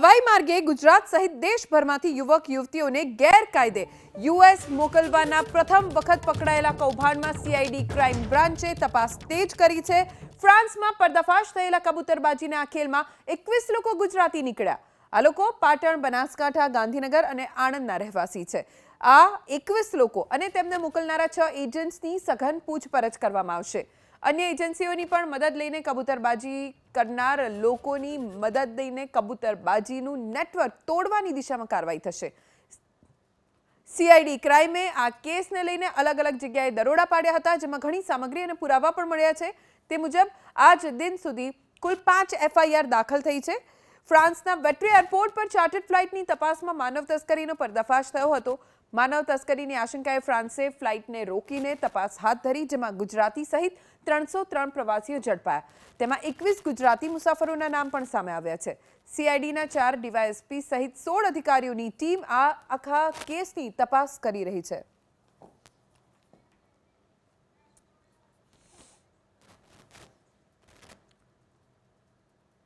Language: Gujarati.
હવાઈ માર્ગે ગુજરાત સહિત દેશભરમાંથી યુવક, યુવતીઓને ગેરકાયદે યુએસ મોકલવાના પ્રથમ વખત પકડાયેલા કૌભાંડમાં સીઆઈડી ક્રાઇમ બ્રાન્ચે તપાસ તેજ કરી છે. ફ્રાન્સમાં પર્દાફાશ થયેલા કબૂતરબાજીના ખેલમાં એકવીસ લોકો ગુજરાતી નીકળ્યા. આ લોકો પાટણ, બનાસકાંઠા, ગાંધીનગર અને આણંદના રહેવાસી છે. આ એકવીસ લોકો અને તેમને મોકલનારા છ એજન્ટ્સની સઘન પૂછપરછ કરવામાં આવશે. અન્ય એજન્સીઓની પણ મદદ લઈને કબૂતરબાજી કરનાર લોકોની મદદ લઈને કબૂતરબાજીનું નેટવર્ક તોડવાની દિશામાં કાર્યવાહી થશે. સીઆઈડી ક્રાઇમે આ કેસને લઈને અલગ અલગ જગ્યાએ દરોડા પાડ્યા હતા, જેમાં ઘણી સામગ્રી અને પુરાવા પણ મળ્યા છે. તે મુજબ, આજ દિન સુધી કુલ પાંચ એફઆઈઆર દાખલ થઈ છે. ફ્રાન્સના વેટ્રી એરપોર્ટ પર ચાર્ટર્ડ ફ્લાઇટની તપાસમાં માનવ તસ્કરીનો પર્દાફાશ થયો હતો. માનવ તસ્કરીની આશંકાએ ફ્રાન્સે ફ્લાઇટને રોકીને તપાસ હાથ ધરી, જેમાં ગુજરાતી સહિત ત્રણસો ત્રણ પ્રવાસીઓ ઝડપાયા. તેમાં એકવીસ ગુજરાતી મુસાફરોના નામ પણ સામે આવ્યા છે. સીઆઈડીના ચાર ડીવાયએસપી સહિત સોળ અધિકારીઓની ટીમ આ આખા કેસની તપાસ કરી રહી છે.